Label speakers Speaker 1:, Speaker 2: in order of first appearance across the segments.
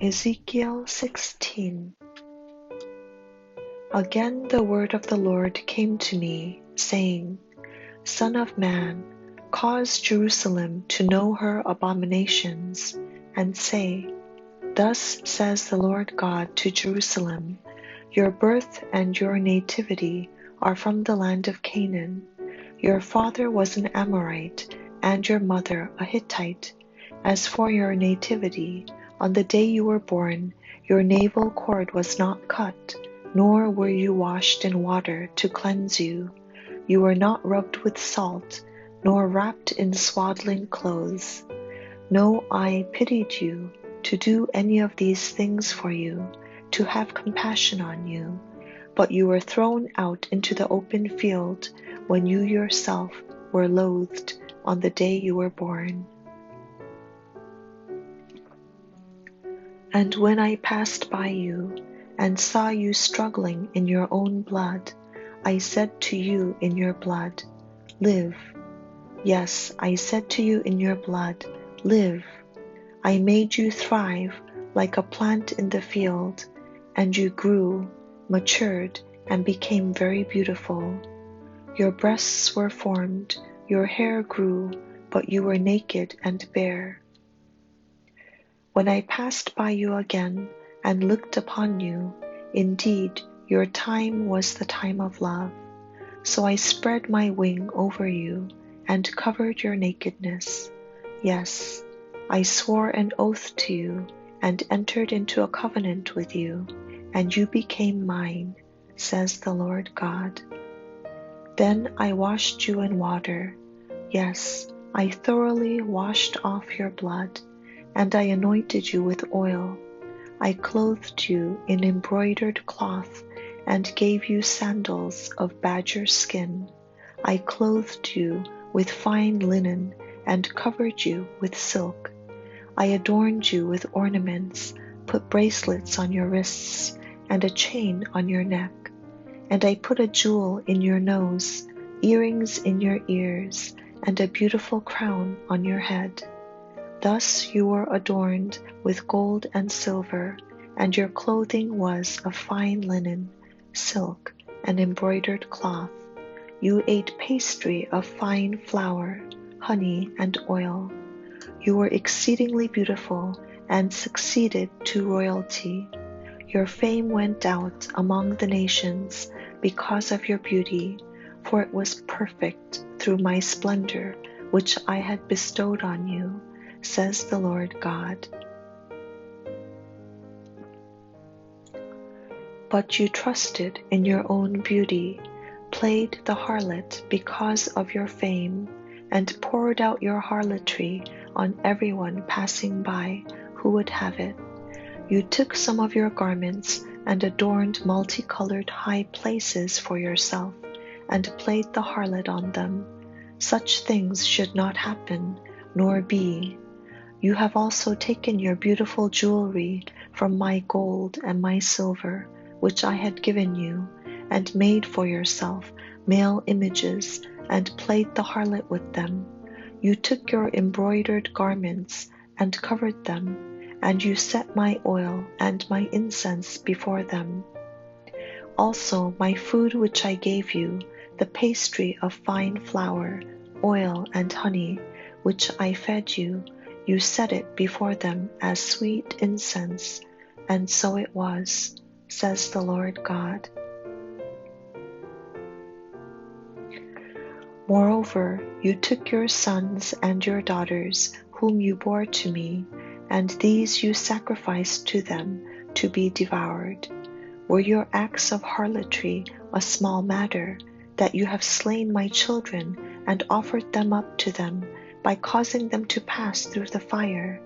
Speaker 1: Ezekiel 16 Again the word of the Lord came to me, saying, Son of man, cause Jerusalem to know her abominations, and say, Thus says the Lord God to Jerusalem, Your birth and your nativity are from the land of Canaan. Your father was an Amorite, and your mother a Hittite. As for your nativity, on the day you were born, your navel cord was not cut, nor were you washed in water to cleanse you. You were not rubbed with salt, nor wrapped in swaddling clothes. No eye pitied you to do any of these things for you, to have compassion on you, but you were thrown out into the open field when you yourself were loathed on the day you were born. And when I passed by you and saw you struggling in your own blood, I said to you in your blood, Live. Yes, I said to you in your blood, Live. I made you thrive like a plant in the field, and you grew, matured, and became very beautiful. Your breasts were formed, your hair grew, but you were naked and bare. When I passed by you again and looked upon you, indeed your time was the time of love. So I spread my wing over you and covered your nakedness. Yes, I swore an oath to you and entered into a covenant with you, and you became mine, says the Lord God. Then I washed you in water. Yes, I thoroughly washed off your blood and I anointed you with oil. I clothed you in embroidered cloth and gave you sandals of badger skin. I clothed you with fine linen and covered you with silk. I adorned you with ornaments, put bracelets on your wrists and a chain on your neck. And I put a jewel in your nose, earrings in your ears, and a beautiful crown on your head. Thus you were adorned with gold and silver, and your clothing was of fine linen, silk, and embroidered cloth. You ate pastry of fine flour, honey, and oil. You were exceedingly beautiful and succeeded to royalty. Your fame went out among the nations because of your beauty, for it was perfect through my splendor which I had bestowed on you says the Lord God. But you trusted in your own beauty, played the harlot because of your fame, and poured out your harlotry on everyone passing by who would have it. You took some of your garments and adorned multicolored high places for yourself, and played the harlot on them. Such things should not happen, nor be you have also taken your beautiful jewelry from my gold and my silver, which I had given you, and made for yourself male images, and played the harlot with them. You took your embroidered garments and covered them, and you set my oil and my incense before them. Also, my food which I gave you, the pastry of fine flour, oil, and honey, which I fed you, you set it before them as sweet incense, and so it was, says the Lord God. Moreover, you took your sons and your daughters, whom you bore to me, and these you sacrificed to them to be devoured. Were your acts of harlotry a small matter, that you have slain my children and offered them up to them by causing them to pass through the fire.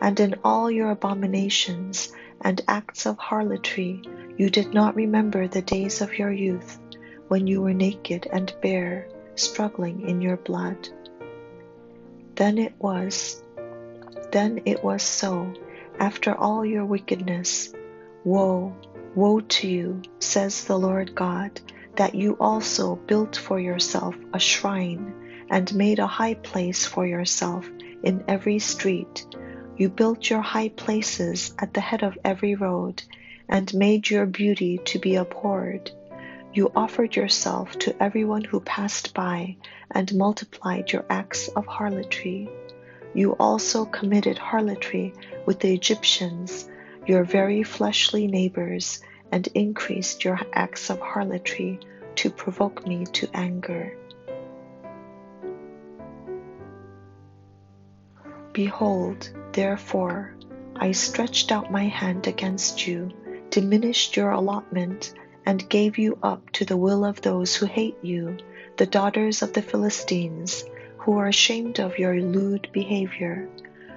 Speaker 1: And in all your abominations and acts of harlotry, you did not remember the days of your youth, when you were naked and bare, struggling in your blood. Then it was, then it was so, after all your wickedness. Woe, woe to you, says the Lord God, that you also built for yourself a shrine and made a high place for yourself in every street, You built your high places at the head of every road, and made your beauty to be abhorred. You offered yourself to everyone who passed by, and multiplied your acts of harlotry. You also committed harlotry with the Egyptians, your very fleshly neighbors, and increased your acts of harlotry to provoke me to anger. Behold, therefore, I stretched out my hand against you, diminished your allotment, and gave you up to the will of those who hate you, the daughters of the Philistines, who are ashamed of your lewd behavior.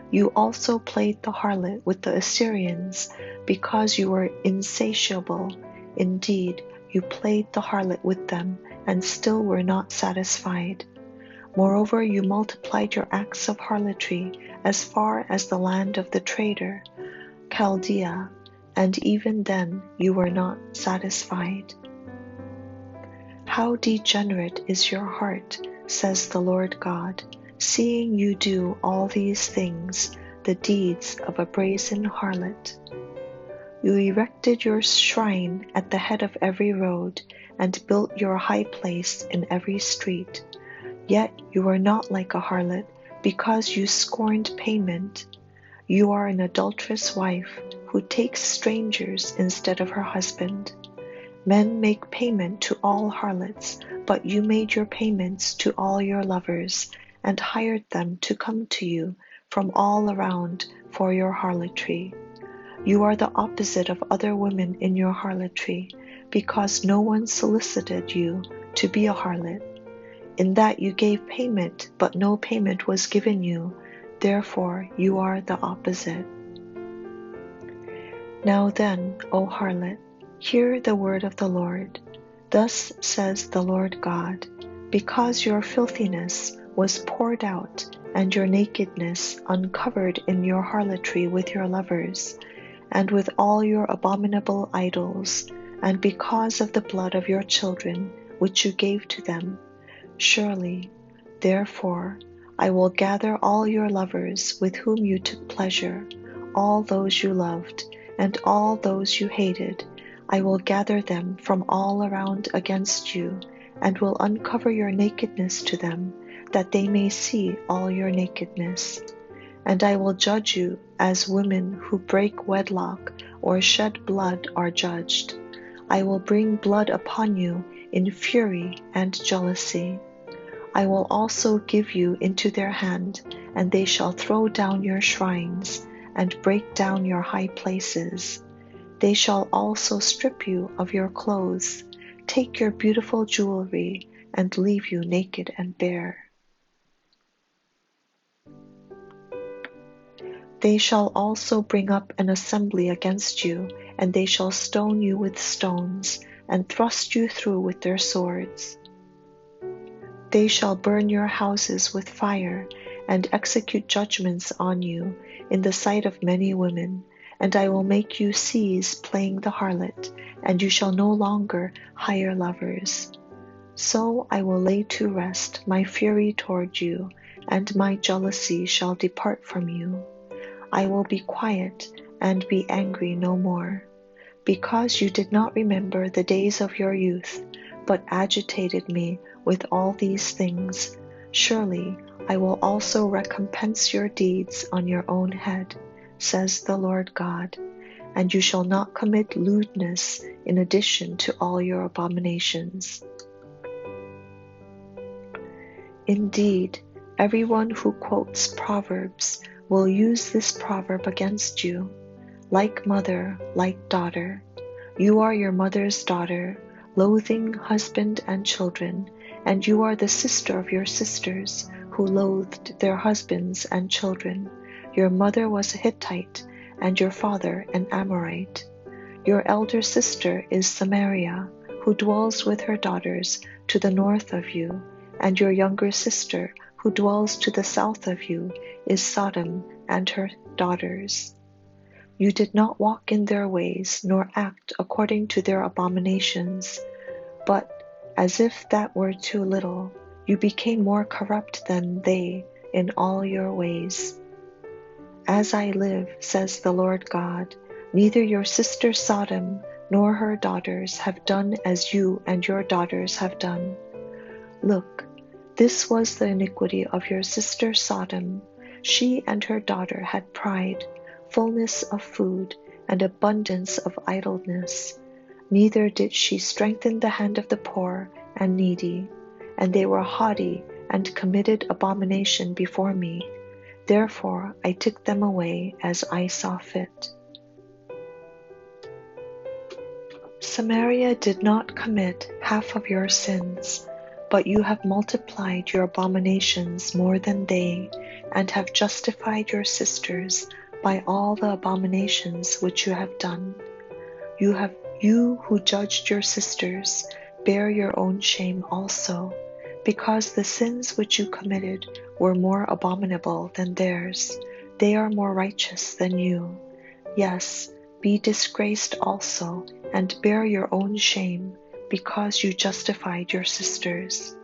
Speaker 1: You also played the harlot with the Assyrians, because you were insatiable. Indeed, you played the harlot with them, and still were not satisfied. Moreover, you multiplied your acts of harlotry as far as the land of the trader, Chaldea, and even then you were not satisfied. How degenerate is your heart, says the Lord God, seeing you do all these things, the deeds of a brazen harlot. You erected your shrine at the head of every road, and built your high place in every street. Yet you are not like a harlot, because you scorned payment. You are an adulterous wife who takes strangers instead of her husband. Men make payment to all harlots, but you made your payments to all your lovers, and hired them to come to you from all around for your harlotry. You are the opposite of other women in your harlotry, because no one solicited you to be a harlot in that you gave payment, but no payment was given you. Therefore, you are the opposite. Now then, O harlot, hear the word of the Lord. Thus says the Lord God Because your filthiness was poured out, and your nakedness uncovered in your harlotry with your lovers, and with all your abominable idols, and because of the blood of your children, which you gave to them, Surely, therefore, I will gather all your lovers with whom you took pleasure, all those you loved, and all those you hated. I will gather them from all around against you, and will uncover your nakedness to them, that they may see all your nakedness. And I will judge you as women who break wedlock or shed blood are judged. I will bring blood upon you in fury and jealousy. I will also give you into their hand, and they shall throw down your shrines and break down your high places. They shall also strip you of your clothes, take your beautiful jewelry, and leave you naked and bare. They shall also bring up an assembly against you, and they shall stone you with stones and thrust you through with their swords. They shall burn your houses with fire and execute judgments on you in the sight of many women, and I will make you cease playing the harlot, and you shall no longer hire lovers. So I will lay to rest my fury toward you, and my jealousy shall depart from you. I will be quiet and be angry no more because you did not remember the days of your youth, but agitated me with all these things, surely I will also recompense your deeds on your own head, says the Lord God, and you shall not commit lewdness in addition to all your abominations. Indeed, everyone who quotes Proverbs will use this proverb against you like mother, like daughter. You are your mother's daughter, loathing husband and children, and you are the sister of your sisters, who loathed their husbands and children. Your mother was a Hittite, and your father an Amorite. Your elder sister is Samaria, who dwells with her daughters to the north of you, and your younger sister, who dwells to the south of you, is Sodom and her daughters. You did not walk in their ways, nor act according to their abominations. But, as if that were too little, you became more corrupt than they in all your ways. As I live, says the Lord God, neither your sister Sodom nor her daughters have done as you and your daughters have done. Look, this was the iniquity of your sister Sodom. She and her daughter had pride, fullness of food, and abundance of idleness. Neither did she strengthen the hand of the poor and needy, and they were haughty and committed abomination before me. Therefore I took them away as I saw fit. Samaria did not commit half of your sins, but you have multiplied your abominations more than they, and have justified your sisters by all the abominations which you have done. You have you who judged your sisters bear your own shame also, because the sins which you committed were more abominable than theirs. They are more righteous than you. Yes, be disgraced also, and bear your own shame, because you justified your sisters.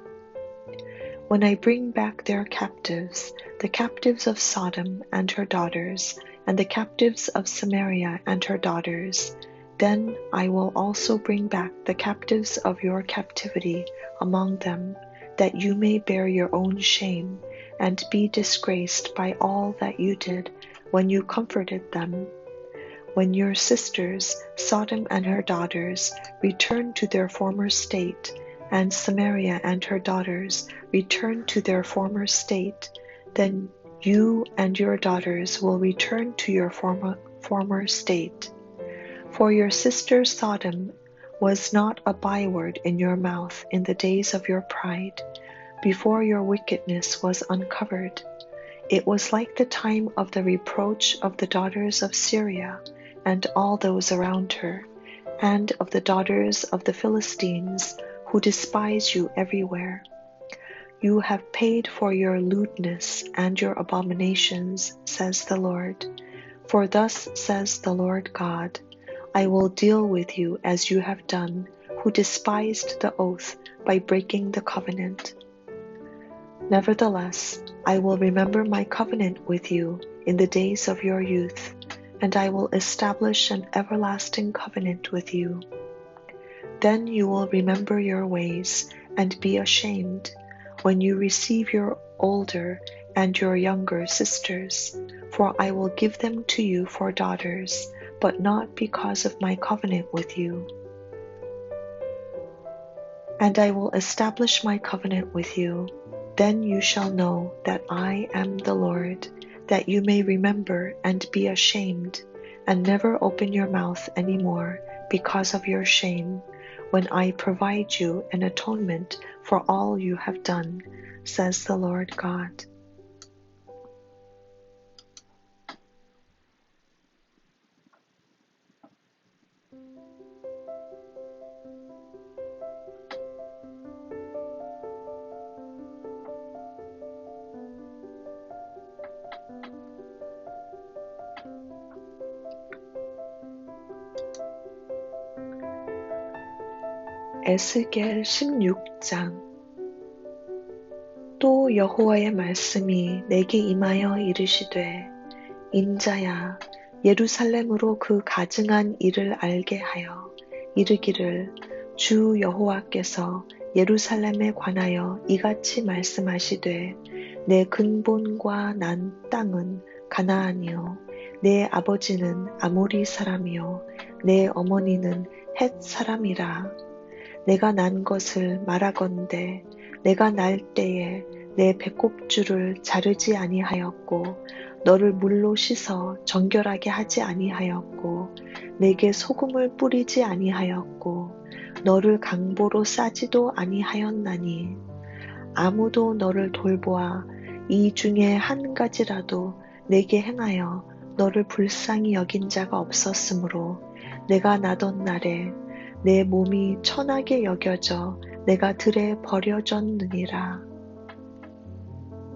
Speaker 1: When I bring back their captives, the captives of Sodom and her daughters, and the captives of Samaria and her daughters, then I will also bring back the captives of your captivity among them, that you may bear your own shame and be disgraced by all that you did when you comforted them. When your sisters, Sodom and her daughters, return to their former state, and Samaria and her daughters return to their former state, then you and your daughters will return to your former, former state. For your sister Sodom was not a byword in your mouth in the days of your pride, before your wickedness was uncovered. It was like the time of the reproach of the daughters of Syria and all those around her, and of the daughters of the Philistines who despise you everywhere. You have paid for your lewdness and your abominations, says the Lord. For thus says the Lord God I will deal with you as you have done, who despised the oath by breaking the covenant. Nevertheless, I will remember my covenant with you in the days of your youth, and I will establish an everlasting covenant with you. Then you will remember your ways and be ashamed when you receive your older and your younger sisters, for I will give them to you for daughters but not because of my covenant with you. And I will establish my covenant with you. Then you shall know that I am the Lord, that you may remember and be ashamed, and never open your mouth any more because of your shame, when I provide you an atonement for all you have done, says the Lord God. 에스겔 16장. 또 여호와의 말씀이 내게 임하여 이르시되 인자야 예루살렘으로 그 가증한 일을 알게 하여 이르기를 주 여호와께서 예루살렘에 관하여 이같이 말씀하시되 내 근본과 난 땅은 가나안이요 내 아버지는 아모리 사람이요 내 어머니는 헷 사람이라 내가 난 것을 말하건대 내가 날 때에 내 배꼽줄을 자르지 아니하였고 너를 물로 씻어 정결하게 하지 아니하였고 내게 소금을 뿌리지 아니하였고 너를 강보로 싸지도 아니하였나니 아무도 너를 돌보아 이 중에 한 가지라도 내게 행하여 너를 불쌍히 여긴 자가 없었으므로 내가 나던 날에 내 몸이 천하게 여겨져 내가 들에 버려졌느니라.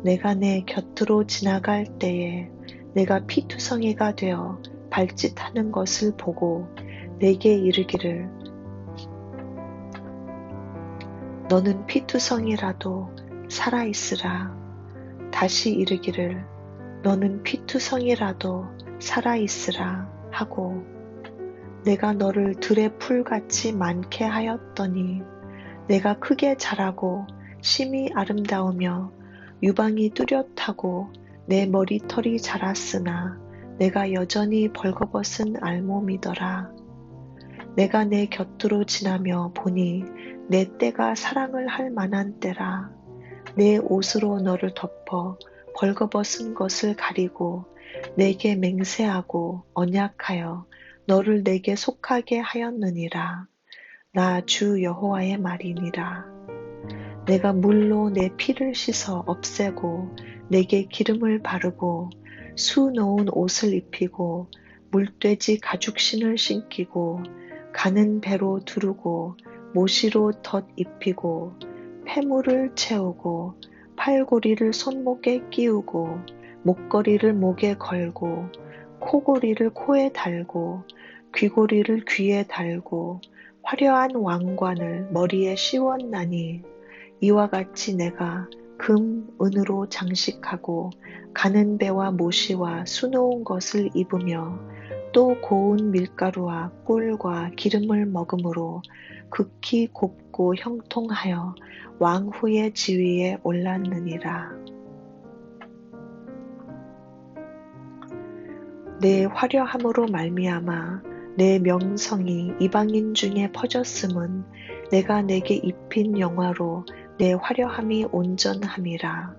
Speaker 1: 내가 내 곁으로 지나갈 때에 내가 피투성이가 되어 발짓하는 것을 보고 내게 이르기를 너는 피투성이라도 살아있으라. 다시 이르기를 너는 피투성이라도 살아있으라 하고 내가 너를 들의 풀같이 많게 하였더니 내가 크게 자라고 심히 아름다우며 유방이 뚜렷하고 내 머리털이 자랐으나 내가 여전히 벌거벗은 알몸이더라. 내가 내 곁으로 지나며 보니 내 때가 사랑을 할 만한 때라. 내 옷으로 너를 덮어 벌거벗은 것을 가리고 내게 맹세하고 언약하여 너를 내게 속하게 하였느니라. 나 주 여호와의 말이니라. 내가 물로 내 피를 씻어 없애고 내게 기름을 바르고 수 놓은 옷을 입히고 물돼지 가죽신을 신기고 가는 배로 두르고 모시로 덧 입히고 폐물을 채우고 팔고리를 손목에 끼우고 목걸이를 목에 걸고 코고리를 코에 달고 귀고리를 귀에 달고 화려한 왕관을 머리에 씌웠나니 이와 같이 내가 금, 은으로 장식하고 가는 배와 모시와 수놓은 것을 입으며 또 고운 밀가루와 꿀과 기름을 먹음으로 극히 곱고 형통하여 왕후의 지위에 올랐느니라. 내 화려함으로 말미암아 내 명성이 이방인 중에 퍼졌음은 내가 내게 입힌 영화로 내 화려함이 온전함이라.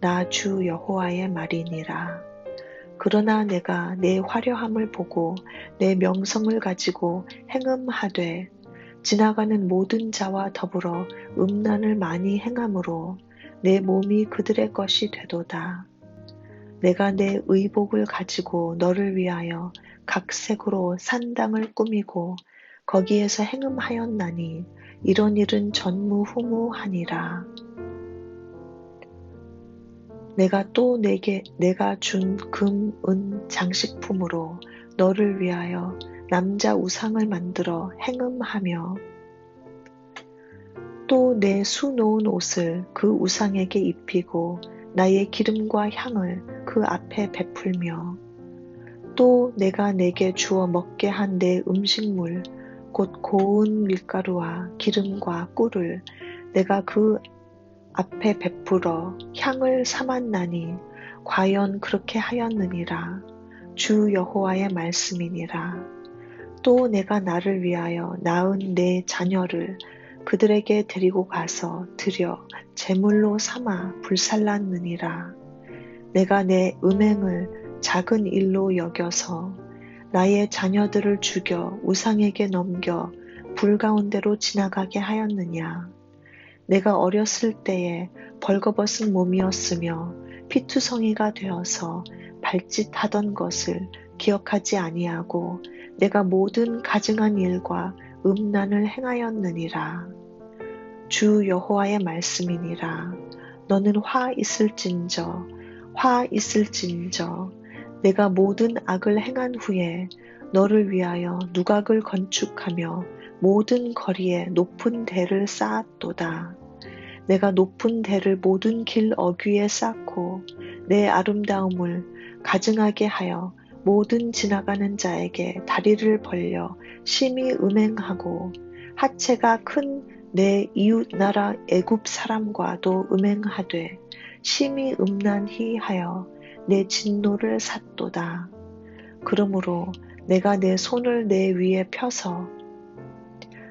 Speaker 1: 나 주 여호와의 말이니라. 그러나 내가 내 화려함을 보고 내 명성을 가지고 행음하되 지나가는 모든 자와 더불어 음란을 많이 행함으로 내 몸이 그들의 것이 되도다. 내가 내 의복을 가지고 너를 위하여 각색으로 산당을 꾸미고 거기에서 행음하였나니 이런 일은 전무후무하니라. 내가 또 내게 내가 준 금, 은 장식품으로 너를 위하여 남자 우상을 만들어 행음하며 또 내 수놓은 옷을 그 우상에게 입히고 나의 기름과 향을 그 앞에 베풀며 또 내가 내게 주어 먹게 한 내 음식물 곧 고운 밀가루와 기름과 꿀을 내가 그 앞에 베풀어 향을 삼았나니 과연 그렇게 하였느니라. 주 여호와의 말씀이니라. 또 내가 나를 위하여 낳은 내 자녀를 그들에게 데리고 가서 드려 제물로 삼아 불살랐느니라 내가 내 음행을 작은 일로 여겨서 나의 자녀들을 죽여 우상에게 넘겨 불 가운데로 지나가게 하였느냐. 내가 어렸을 때에 벌거벗은 몸이었으며 피투성이가 되어서 발짓하던 것을 기억하지 아니하고 내가 모든 가증한 일과 음란을 행하였느니라. 주 여호와의 말씀이니라. 너는 화 있을진저, 화 있을진저, 내가 모든 악을 행한 후에 너를 위하여 누각을 건축하며 모든 거리에 높은 대를 쌓았도다. 내가 높은 대를 모든 길 어귀에 쌓고 내 아름다움을 가증하게 하여 모든 지나가는 자에게 다리를 벌려 심히 음행하고 하체가 큰 내 이웃 나라 애굽 사람과도 음행하되 심히 음란히 하여 내 진노를 샀도다. 그러므로 내가 내 손을 내 위에 펴서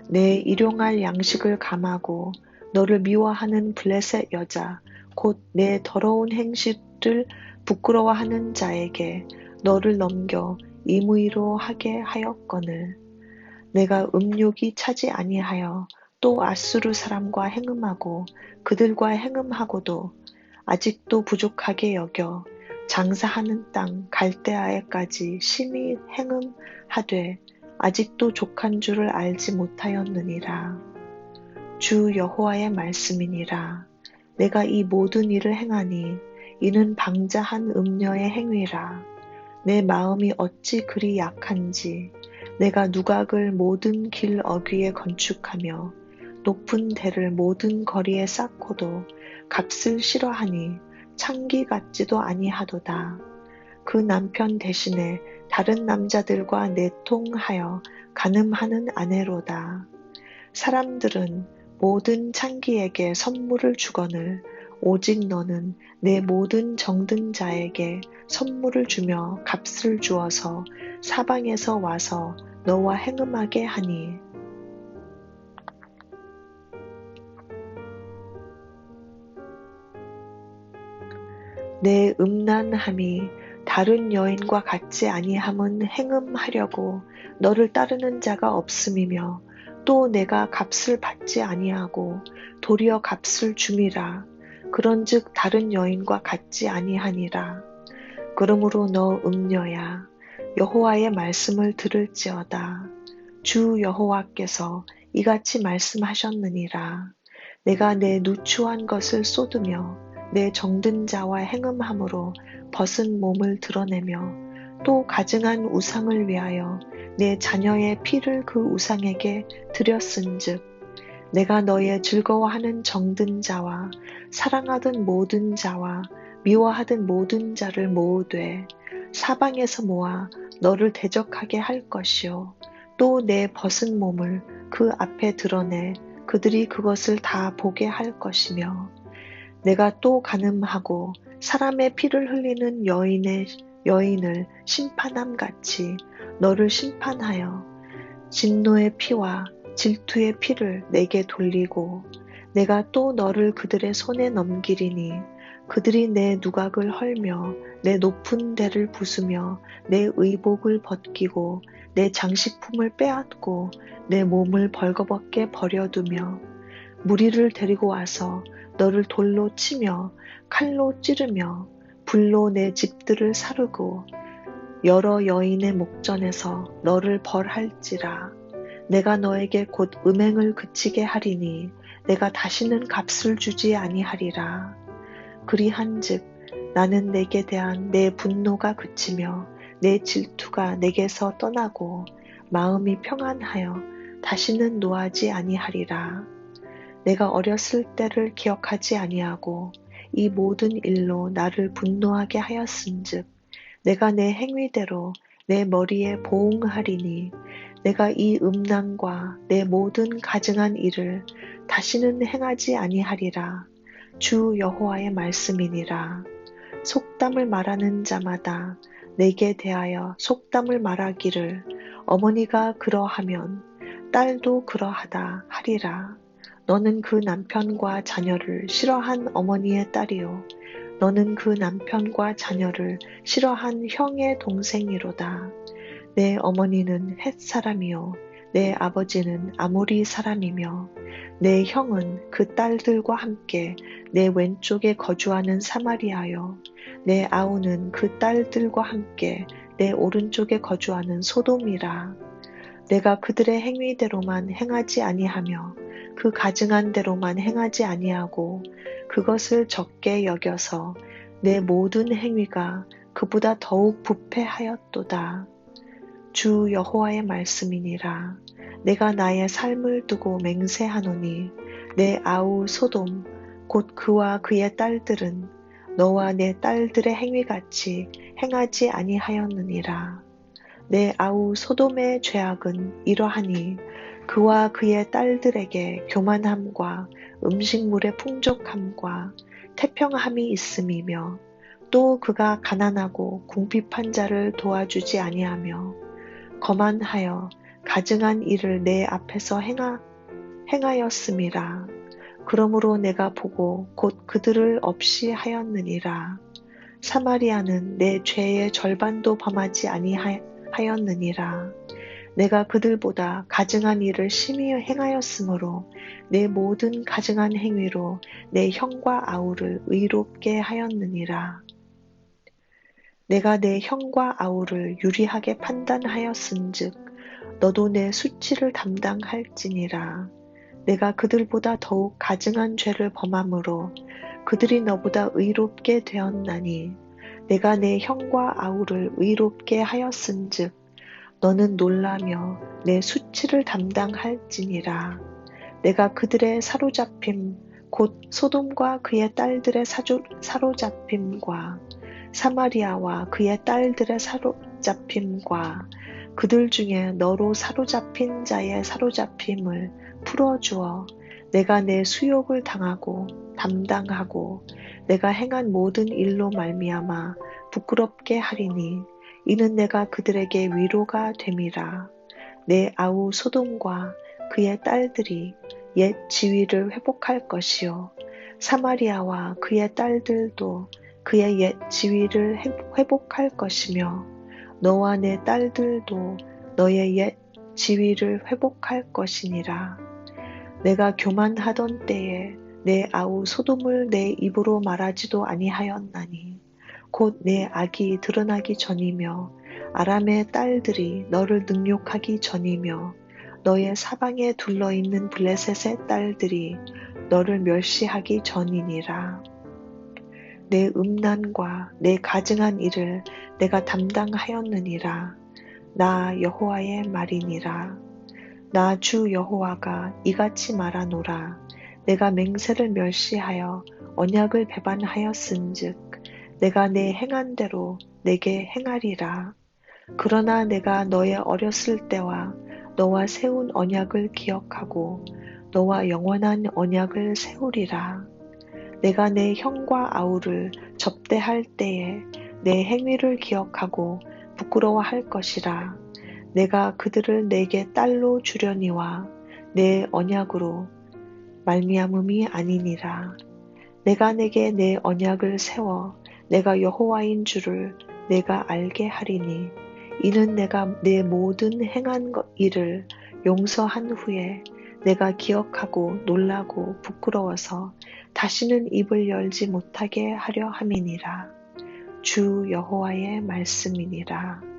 Speaker 1: 내 일용할 양식을 감하고 너를 미워하는 블레셋 여자 곧 내 더러운 행실을 부끄러워하는 자에게 너를 넘겨 임의로 하게 하였거늘 내가 음욕이 차지 아니하여 또 아수르 사람과 행음하고 그들과 행음하고도 아직도 부족하게 여겨 장사하는 땅 갈대아에까지 심히 행음하되 아직도 족한 줄을 알지 못하였느니라. 주 여호와의 말씀이니라. 내가 이 모든 일을 행하니 이는 방자한 음녀의 행위라. 내 마음이 어찌 그리 약한지 내가 누각을 모든 길 어귀에 건축하며 높은 대를 모든 거리에 쌓고도 값을 싫어하니 창기 같지도 아니하도다. 그 남편 대신에 다른 남자들과 내통하여 가늠하는 아내로다. 사람들은 모든 창기에게 선물을 주거늘 오직 너는 내 모든 정든 자에게 선물을 주며 값을 주어서 사방에서 와서 너와 행음하게 하니 내 음란함이 다른 여인과 같지 아니함은 행음하려고 너를 따르는 자가 없음이며 또 내가 값을 받지 아니하고 도리어 값을 줌이라. 그런즉 다른 여인과 같지 아니하니라. 그러므로 너 음녀야 여호와의 말씀을 들을지어다. 주 여호와께서 이같이 말씀하셨느니라. 내가 내 누추한 것을 쏟으며 내 정든 자와 행음함으로 벗은 몸을 드러내며 또 가증한 우상을 위하여 내 자녀의 피를 그 우상에게 드렸은즉 내가 너의 즐거워하는 정든 자와 사랑하던 모든 자와 미워하던 모든 자를 모으되 사방에서 모아 너를 대적하게 할 것이요. 또 내 벗은 몸을 그 앞에 드러내 그들이 그것을 다 보게 할 것이며 내가 또 가늠하고 사람의 피를 흘리는 여인의 여인을 심판함 같이 너를 심판하여 진노의 피와 질투의 피를 내게 돌리고 내가 또 너를 그들의 손에 넘기리니 그들이 내 누각을 헐며 내 높은 데를 부수며 내 의복을 벗기고 내 장식품을 빼앗고 내 몸을 벌거벗게 버려두며 무리를 데리고 와서 너를 돌로 치며 칼로 찌르며 불로 내 집들을 사르고 여러 여인의 목전에서 너를 벌할지라. 내가 너에게 곧 음행을 그치게 하리니 내가 다시는 값을 주지 아니하리라. 그리한즉 나는 내게 대한 내 분노가 그치며 내 질투가 내게서 떠나고 마음이 평안하여 다시는 노하지 아니하리라 내가 어렸을 때를 기억하지 아니하고 이 모든 일로 나를 분노하게 하였은즉 내가 내 행위대로 내 머리에 보응하리니 내가 이 음란과 내 모든 가증한 일을 다시는 행하지 아니하리라. 주 여호와의 말씀이니라. 속담을 말하는 자마다 내게 대하여 속담을 말하기를 어머니가 그러하면 딸도 그러하다 하리라 너는 그 남편과 자녀를 싫어한 어머니의 딸이요. 너는 그 남편과 자녀를 싫어한 형의 동생이로다. 내 어머니는 햇 사람이요. 내 아버지는 아모리 사람이며 내 형은 그 딸들과 함께 내 왼쪽에 거주하는 사마리아요. 내 아우는 그 딸들과 함께 내 오른쪽에 거주하는 소돔이라. 내가 그들의 행위대로만 행하지 아니하며 그 가증한 대로만 행하지 아니하고 그것을 적게 여겨서 내 모든 행위가 그보다 더욱 부패하였도다. 주 여호와의 말씀이니라. 내가 나의 삶을 두고 맹세하노니 내 아우 소돔 곧 그와 그의 딸들은 너와 내 딸들의 행위같이 행하지 아니하였느니라. 내 아우 소돔의 죄악은 이러하니 그와 그의 딸들에게 교만함과 음식물의 풍족함과 태평함이 있음이며 또 그가 가난하고 궁핍한 자를 도와주지 아니하며 거만하여 가증한 일을 내 앞에서 행하, 행하였음이라. 그러므로 내가 보고 곧 그들을 없이 하였느니라. 사마리아는 내 죄의 절반도 범하지 아니하였느니라. 내가 그들보다 가증한 일을 심히 행하였으므로 내 모든 가증한 행위로 내 형과 아우를 의롭게 하였느니라. 내가 내 형과 아우를 유리하게 판단하였은즉 너도 내 수치를 담당할지니라. 내가 그들보다 더욱 가증한 죄를 범함으로 그들이 너보다 의롭게 되었나니 내가 내 형과 아우를 의롭게 하였은즉 너는 놀라며 내 수치를 담당할지니라. 내가 그들의 사로잡힘 곧 소돔과 그의 딸들의 사조, 사로잡힘과 사마리아와 그의 딸들의 사로잡힘과 그들 중에 너로 사로잡힌 자의 사로잡힘을 풀어주어 내가 내 수욕을 당하고 담당하고 내가 행한 모든 일로 말미암아 부끄럽게 하리니 이는 내가 그들에게 위로가 됨이라 내 아우 소돔과 그의 딸들이 옛 지위를 회복할 것이요 사마리아와 그의 딸들도 그의 옛 지위를 회복할 것이며 너와 내 딸들도 너의 옛 지위를 회복할 것이니라. 내가 교만하던 때에 내 아우 소돔을 내 입으로 말하지도 아니하였나니 곧 내 악이 드러나기 전이며 아람의 딸들이 너를 능욕하기 전이며 너의 사방에 둘러 있는 블레셋의 딸들이 너를 멸시하기 전이니라. 내 음란과 내 가증한 일을 내가 담당하였느니라. 나 여호와의 말이니라. 나 주 여호와가 이같이 말하노라. 내가 맹세를 멸시하여 언약을 배반하였은즉 내가 내 행한 대로 내게 행하리라. 그러나 내가 너의 어렸을 때와 너와 세운 언약을 기억하고 너와 영원한 언약을 세우리라. 내가 내 형과 아우를 접대할 때에 내 행위를 기억하고 부끄러워할 것이라. 내가 그들을 내게 딸로 주려니와 내 언약으로 말미암음이 아니니라. 내가 내게 내 언약을 세워 내가 여호와인 줄을 내가 알게 하리니 이는 내가 내 모든 행한 일을 용서한 후에 내가 기억하고 놀라고 부끄러워서 다시는 입을 열지 못하게 하려 함이니라. 주 여호와의 말씀이니라.